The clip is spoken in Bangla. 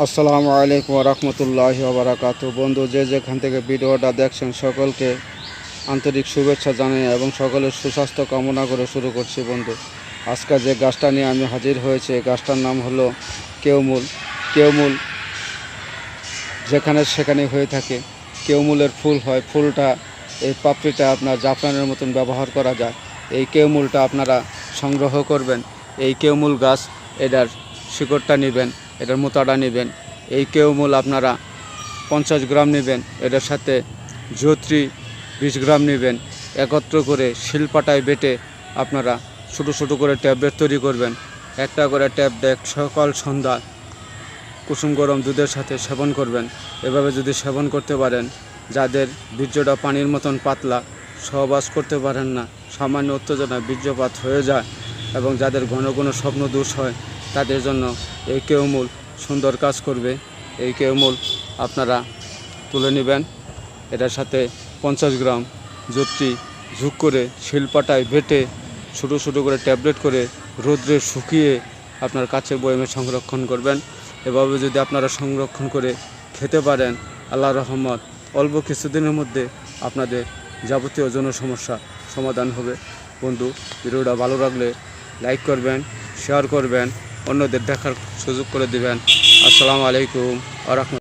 আসসালামু আলাইকুম রহমতুল্লাহ বারাকাত বন্ধু, যে যেখান থেকে ভিডিওটা দেখছেন, সকলকে আন্তরিক শুভেচ্ছা জানাই এবং সকলের সুস্বাস্থ্য কামনা করে শুরু করছি বন্ধু। আজকে যে গাছটা নিয়ে আমি হাজির হয়েছে গাছটার নাম হলো কেউমূল। কেউমূল যেখানে সেখানে হয়ে থাকে। কেউমূলের ফুল হয়। ফুলটা, এই পাপড়িটা আপনার জাফরানের মতন ব্যবহার করা যায়। এই কেউমূলটা আপনারা সংগ্রহ করবেন। এই কেউমূল গাছ, এটার শিকড়টা নেবেন। এটার মোতাটা নেবেন। এই কেউমূল আপনারা পঞ্চাশ গ্রাম নেবেন, এটার সাথে জ্যোত্রী বিশ গ্রাম নেবেন। একত্র করে শিলপাটায় বেটে আপনারা ছোটো ছোটো করে ট্যাবলেট তৈরি করবেন। একটা করে ট্যাবলেট সকাল, সন্ধ্যা কুসুম, গরম দুধের সাথে সেবন করবেন। এভাবে যদি সেবন করতে পারেন, যাদের বীর্যটা পানির মতন পাতলা, সহবাস করতে পারেন না, সামান্য উত্তেজনায় বীর্যপাত হয়ে যায় এবং যাদের ঘন ঘন স্বপ্ন দোষ হয় তাদের জন্য এই কেউমূল সুন্দর কাজ করবে। এই কেউমূল আপনারা তুলে নেবেন। এটার সাথে পঞ্চাশ গ্রাম যত্রী ঝুঁক করে শিলপাটায় বেটে ছোটো ছোটো করে ট্যাবলেট করে রোদ্রে শুকিয়ে আপনার কাছের বয়মে সংরক্ষণ করবেন। এভাবে যদি আপনারা সংরক্ষণ করে খেতে পারেন আল্লাহ রহমত, অল্প কিছুদিনের মধ্যে আপনাদের যাবতীয় যৌন সমস্যা সমাধান হবে। বন্ধু, ভিডিওটা ভালো লাগলে লাইক করবেন শেয়ার করবেন। অন্যদের দেখার সুযোগ করে দিবেন। আসসালামু আলাইকুম আ